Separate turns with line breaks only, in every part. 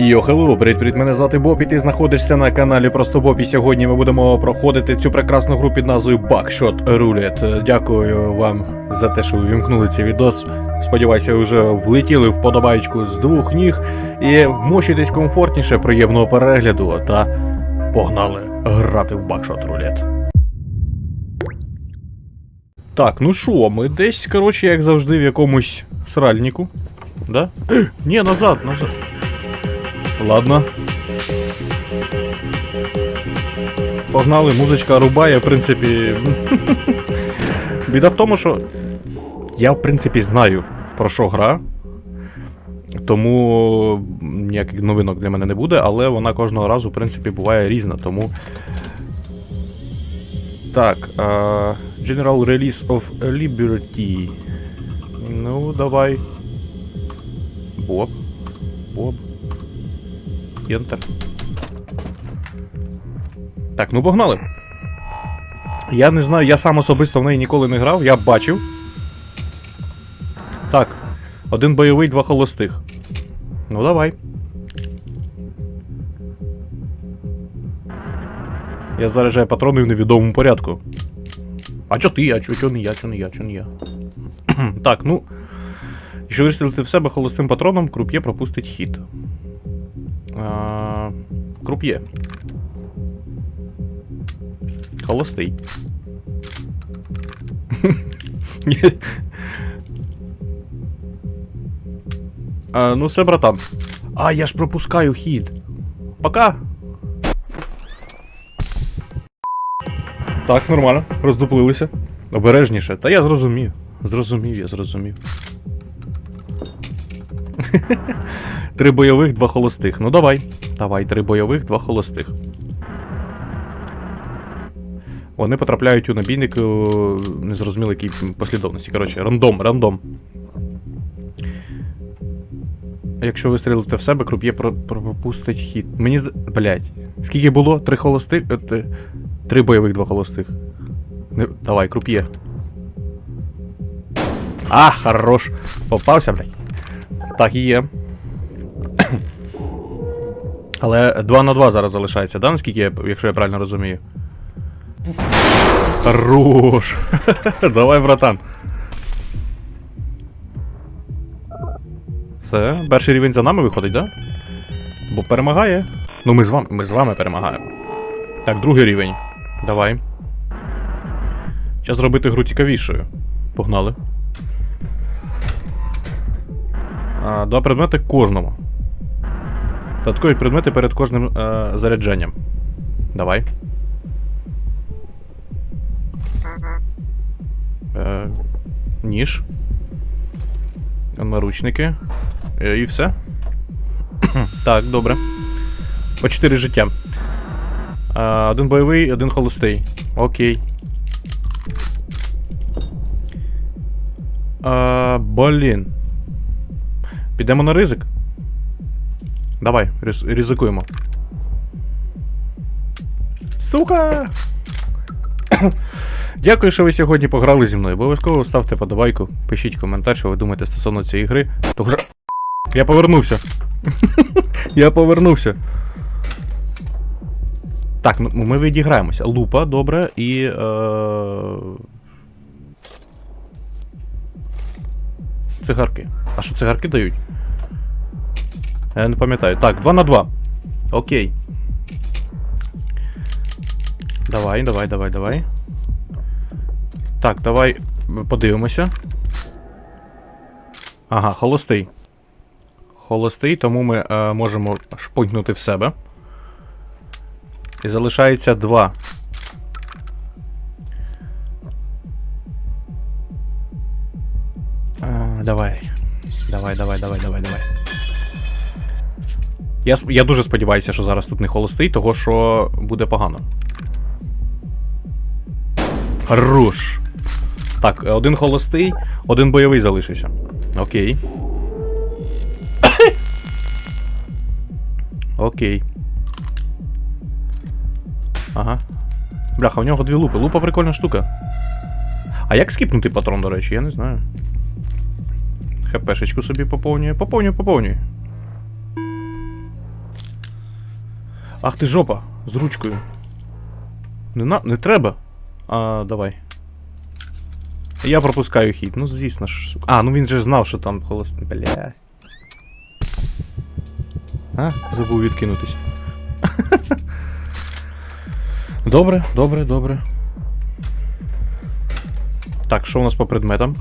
Йо, хелло, привіт, привіт, мене звати Боб, і ти знаходишся на каналі Просто Боб, і сьогодні ми будемо проходити цю прекрасну гру під назвою Buckshot Roulette. Дякую вам за те, що ви вімкнули цей відос. Сподіваюся, ви вже влетіли в подобаєчку з двох ніг і мочитесь комфортніше, приємного перегляду та погнали грати в Buckshot Roulette. Так, ну що, ми десь, коротше, як завжди, в якомусь сральнику. Да? Ні, назад, назад. Ладно. Погнали, музичка рубає, в принципі. Біда в тому, що я, в принципі, знаю, про що гра. Тому ніяких новинок для мене не буде, але вона кожного разу, в принципі, буває різна, тому. Так. а, General Release of Liberty. Ну, давай. Боб. Боб. Enter. Так, ну погнали. Я не знаю, я сам особисто в неї ніколи не грав, я бачив. Так. Один бойовий, два холостих. Ну давай. Я заряджаю патрони в невідомому порядку. А чо ти? А чо, чо не я, чо не я, чо не я. так, ну. Якщо вистрілити в себе холостим патроном, круп'є пропустить хід. Круп'є. Холостий. А, ну все, братан. А, я ж пропускаю хід. Пока. Так, нормально. Роздуплилися. Обережніше. Та я зрозумів. Зрозумів, я зрозумів. Три бойових, два холостих. Ну давай. Давай, три бойових, два холостих. Вони потрапляють у набійник у незрозуміло якій послідовності. Коротше, рандом, рандом. Якщо вистрілити в себе, круп'є пропустить хід. Мені. Блять. Скільки було? Три холостих. е, Три бойових, два холостих. Давай, круп'є. А, хорош. Попався, блядь. Так є. Але 2 на 2 зараз залишається, да? Наскільки я, якщо я правильно розумію. Хорош. Давай, братан. Все, перший рівень за нами виходить, да? Бо перемагає. Ну, ми з вами, ми з вами перемагаємо. Так, другий рівень. Давай. Час зробити гру цікавішою. Погнали. А, Два предмети кожному. Додаткові предмети перед кожним е, зарядженням. Давай. Е, ніж. Наручники. Е, і все. так, добре. По 4 життя. Е, один бойовий, один холостий. Окей. Е, блін. Підемо на ризик. Давай, різ- ризикуємо. Сука! Дякую, що ви сьогодні пограли зі мною. Обов'язково ставте подобайку, пишіть коментар, що ви думаєте стосовно цієї гри. Того що... Я повернувся. Я повернувся. Так, ну ми відіграємося. Лупа, добре, і. Е... Цигарки. А що цигарки дають? Я не пам'ятаю. Так, 2 на 2. Окей. Давай, давай, давай, давай. Так, давай подивимося. Ага, холостий. Холостий, тому ми е, можемо шпунькнути в себе. І залишається 2. Давай. Давай, давай, давай, давай, давай. Я, я дуже сподіваюся, що зараз тут не холостий, того що буде погано. Хорош. Так, один холостий, один бойовий залишився. Окей. Окей. Ага. Бляха, у нього дві лупи. Лупа прикольна штука. А як скіпнути патрон, до речі, я не знаю. ХПшечку собі поповнює. Поповнює, поповнює. Ах ти жопа, з ручкою. Не, на... не треба. А, давай. Я пропускаю хід. Ну, звісно ж. А, ну він же знав, що там холос. Бля. А, забув відкинутись. Добре, добре, добре. Так, що у нас по предметам?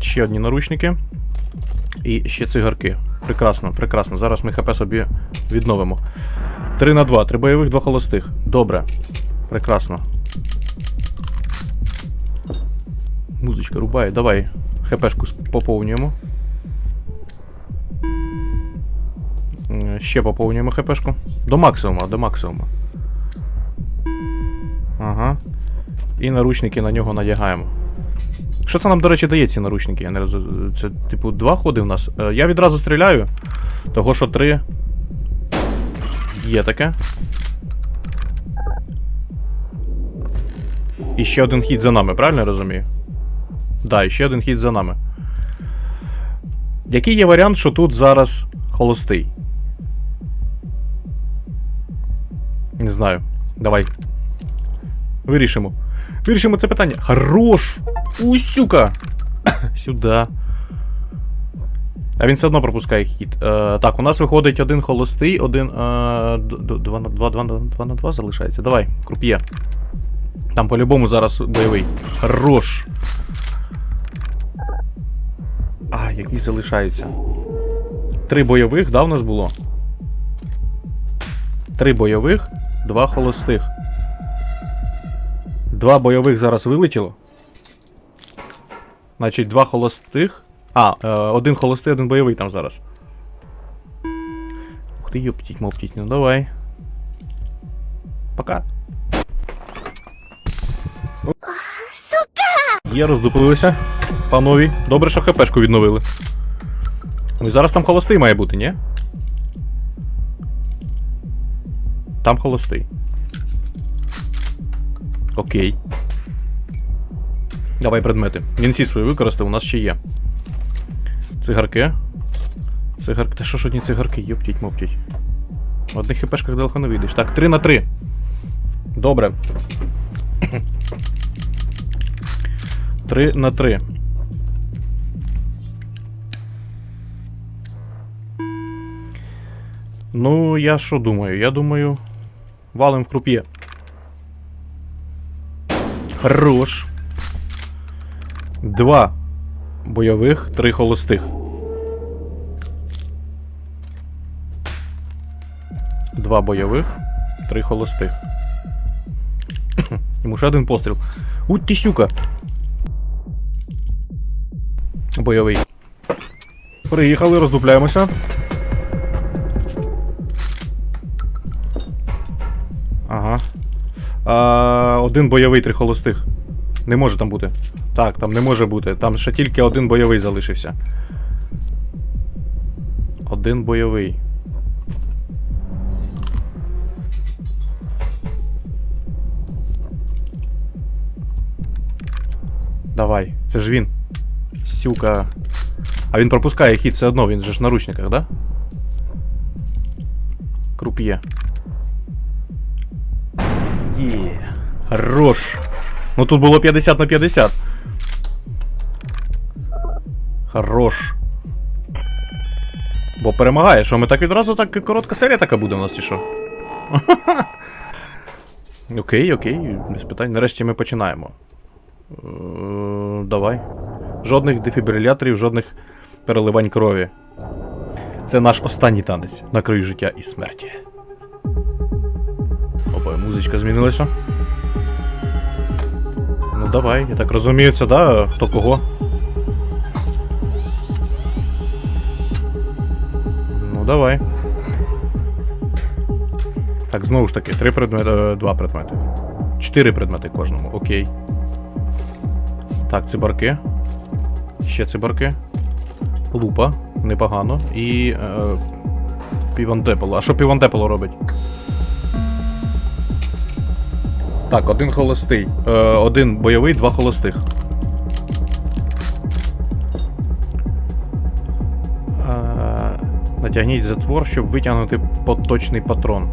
Ще одні наручники. І ще цигарки. Прекрасно, прекрасно. Зараз ми ХП собі відновимо. 3 на 2, 3 бойових, 2 холостих. Добре. Прекрасно. Музичка рубає. Давай. ХПшку поповнюємо. Ще поповнюємо ХПшку. До максимума, до максимума. Ага. І наручники на нього надягаємо. Що це нам, до речі, дає ці наручники? Я не розумію. Це, типу, два ходи в нас. Е, Я відразу стріляю, того що три. Є таке. І ще один хід за нами, правильно я розумію? Да, і ще один хід за нами. Який є варіант, що тут зараз холостий? Не знаю. Давай. Вирішимо. Вирішимо це питання. Хорош! Усюка! Сюди. А він все одно пропускає хід. Е, так, у нас виходить один холостий, один. Е, 2 на 2, 2, на 2 на 2 залишається. Давай, круп'є. Там по-любому зараз бойовий. Хорош. А, який залишається. Три бойових, да, у нас було? Три бойових, два холостих. Два бойових зараз вилетіло. Значить, два холостих. А, е, один холостий, один бойовий там зараз. Ух ти, ёптіть, моптіть, ну давай. Пока. Сука! Є, роздуплилися. Панові. Добре, що хпшку відновили. Ну і зараз там холостий має бути, ні? Там холостий. Окей. Давай предмети. Він всі свої використав, у нас ще є. Цигарки. Цигарки. Та що ж одні цигарки, йоптіть, моптіть. В одних хпшках далеко не вийдеш. Так, 3 на 3. Добре. 3 на 3. Ну, я що думаю? Я думаю. Валим в круп'є. Хорош. Два бойових, три холостих. Два бойових, три холостих. Йому ще один постріл. Уть ти сюка. Бойовий. Приїхали, роздупляємося. Ага. А, один бойовий, три холостих. Не може там бути. Так, там не може бути. Там ще тільки один бойовий залишився. Один бойовий. Давай, це ж він. Сюка. А він пропускає хід все одно, він же ж в наручниках, да? Круп'є. Є. Хорош. Ну тут було 50 на 50. Хорош. Бо перемагає, що ми так відразу так коротка серія така буде у нас, чи що? Окей, окей, без питань. Нарешті ми починаємо. Е, Давай. Жодних дефібриляторів, жодних переливань крові. Це наш останній танець на краю життя і смерті. Опа, музичка змінилася. Давай, я так розумію, це да, хто кого. Ну давай. Так, знову ж таки, три предмети. Два предмети. Чотири предмети кожному, окей. Так, цибарки. Ще цибарки. Лупа, непогано. І. Е, півантепело. А що півантепело робить? Так, один холостий. Е, один бойовий, два холостих. Е, натягніть затвор, щоб витягнути поточний патрон.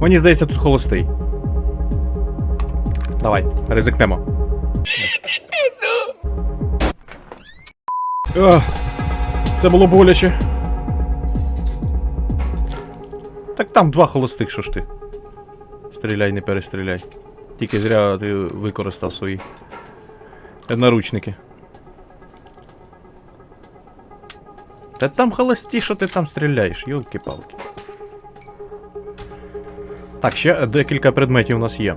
Мені здається, тут холостий. Давай, ризикнемо. Ах, це було боляче. Так там два холостих, що ж ти. Стріляй, не перестріляй. Тільки зря ти використав свої наручники. Та там холості, що ти там стріляєш, йолки-палки. Так, ще декілька предметів у нас є.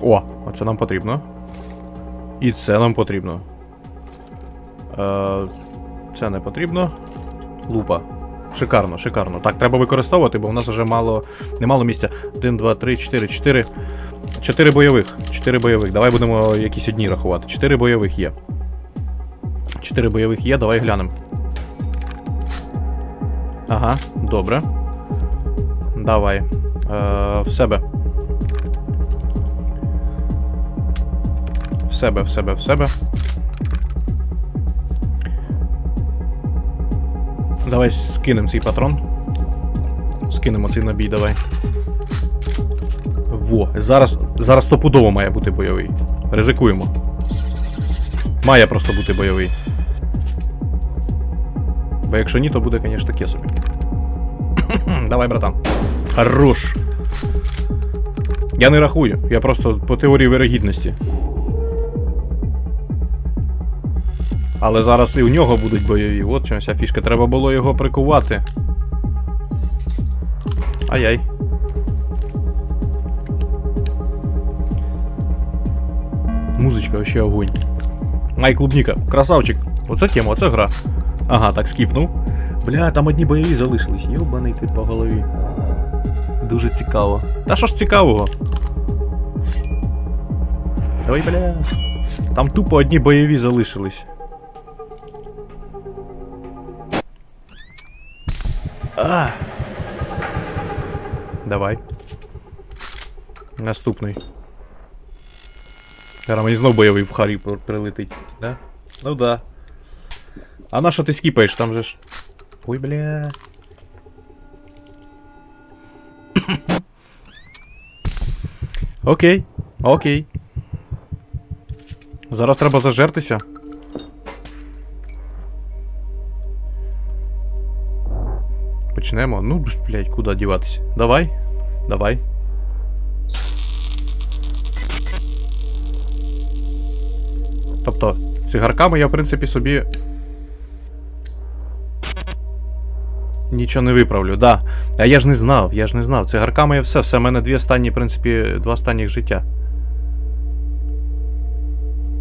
О, а це нам потрібно. І це нам потрібно. Е, це не потрібно. Лупа. Шикарно, шикарно. Так, треба використовувати, бо в нас вже мало. Немало місця. 1, 2, 3, 4, 4. 4 бойових. 4 бойових. Давай будемо якісь одні рахувати. 4 бойових є. 4 бойових є, давай глянемо. Ага, добре. Давай. Е, в себе. В себе, в себе, в себе. Давай скинемо цей патрон. Скинемо цей набій, давай. Во, зараз, зараз стопудово має бути бойовий. Ризикуємо. Має просто бути бойовий. Бо якщо ні, то буде, звісно, таке собі. Давай, братан. Хорош. Я не рахую, я просто по теорії вирогідності. Але зараз і у нього будуть бойові. От чим вся фішка. Треба було його прикувати. Ай-яй. Музичка вообще огонь. Ай, клубніка, красавчик. Оце тема, оце гра. Ага, так скіпнув. Бля, там одні бойові залишились. Йобаний ти по голові. Дуже цікаво. Та що ж цікавого? Давай, бля. Там тупо одні бойові залишились. А! Давай. Наступний. Зараз мені знов бойовий в Харі пр- прилетить, да? Ну да. А на що ти скіпаєш? Там же ж. Ой, бля. Окей, окей. Зараз треба зажертися. Почнемо. Ну, блядь, куди діватися? Давай. Давай. Тобто, цигарками я, в принципі, собі. Нічого не виправлю, да. А я ж не знав, я ж не знав. Цигарками я все, все, в мене дві останні, в принципі, два останніх життя.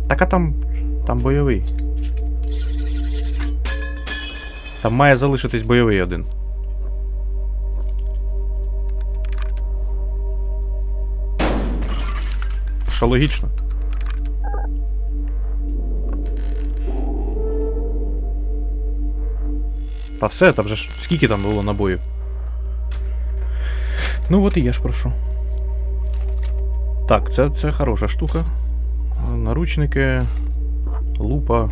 Так а там. Там бойовий. Там має залишитись бойовий один. Що логічно? Та все, там же ж скільки там було набоїв? Ну от і я ж прошу. Так, це, це хороша штука. Наручники. Лупа.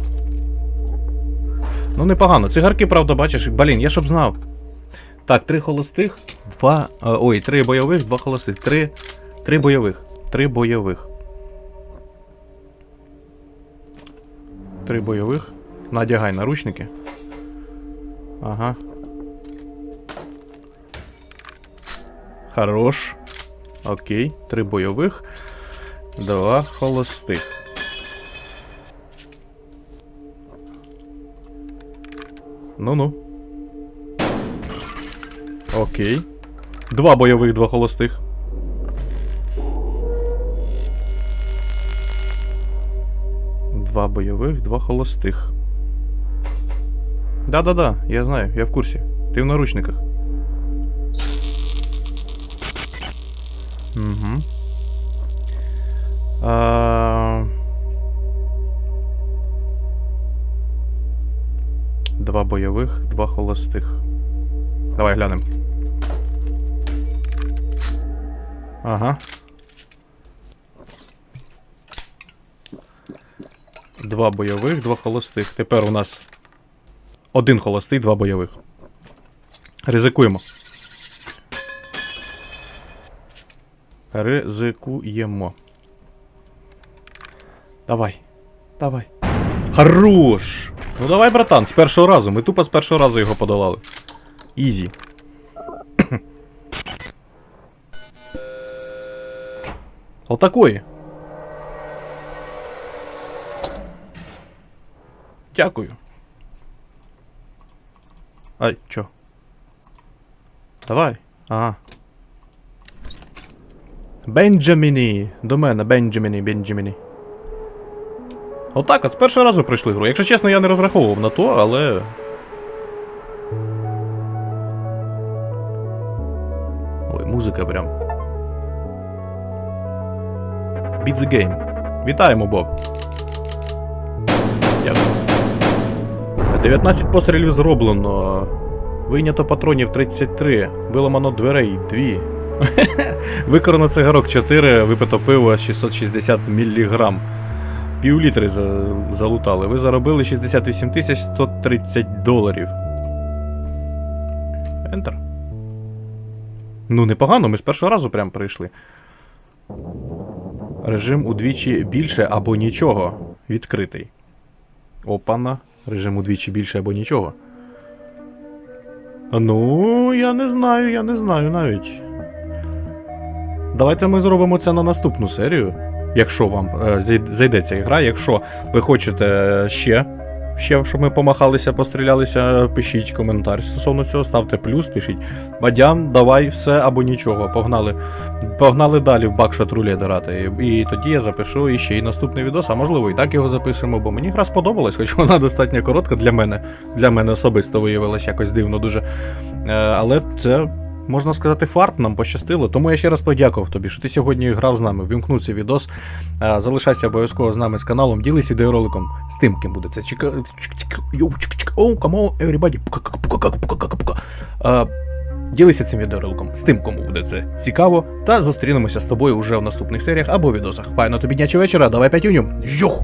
Ну, непогано. Цигарки, правда, бачиш. Блін, я щоб знав. Так, три холостих, два. Ой, три бойових, два холостих. Три. Три бойових. Три бойових. Три бойових. Надягай наручники. Ага. Хорош. Окей. Три бойових. Два холостих. Ну-ну. Окей. Два бойових, два холостих. Два бойових, два холостих. Да-да-да, я знаю, я в курсі. Ти в наручниках. Угу. А... Два бойових, два холостих. Давай глянемо. Ага. Два бойових, два холостих. Тепер у нас один холостий, два бойових. Ризикуємо. Ризикуємо. Давай. Давай. Хорош! Ну давай, братан, з першого разу. Ми тупо з першого разу його подолали. Ізі. Отакої. Дякую. Ай, чо? Давай. Ага. Бенджаміні. До мене, Бенджаміні, Бенджаміні. Отак, от з першого разу пройшли гру. Якщо чесно, я не розраховував на то, але. Ой, музика прям. Beat the game. Вітаємо, Боб. 19 пострілів зроблено. Вийнято патронів 33. Виламано дверей 2. Викорено цигарок 4, випито пиво 660 мг. Півлітри залутали. Ви заробили 68 тисяч 130 доларів. Ентер. Ну, непогано, ми з першого разу прям прийшли. Режим удвічі більше або нічого. Відкритий. Опана. Режим удвічі більше або нічого. Ну, я не знаю, я не знаю навіть. Давайте ми зробимо це на наступну серію. Якщо вам е, зай- гра, якщо ви хочете ще, ще, щоб ми помахалися, пострілялися, пишіть коментар стосовно цього, ставте плюс, пишіть. Бадян, давай все або нічого. Погнали. Погнали далі в бакшот рулет грати. І, і тоді я запишу іще і наступний відос, а можливо і так його запишемо, бо мені гра сподобалась, хоч вона достатньо коротка для мене. Для мене особисто виявилась якось дивно дуже. Е, але це. Можна сказати, фарт нам пощастило. Тому я ще раз подякував тобі, що ти сьогодні грав з нами. Вімкнув цей відос. Е, Залишайся обов'язково з нами з каналом. Ділись відеороликом з тим, ким буде це. Ділися цим відеороликом з тим, кому буде це цікаво. Та зустрінемося з тобою уже в наступних серіях або відосах. Файно тобі дня чи вечора. Давай п'ятюню. Йох!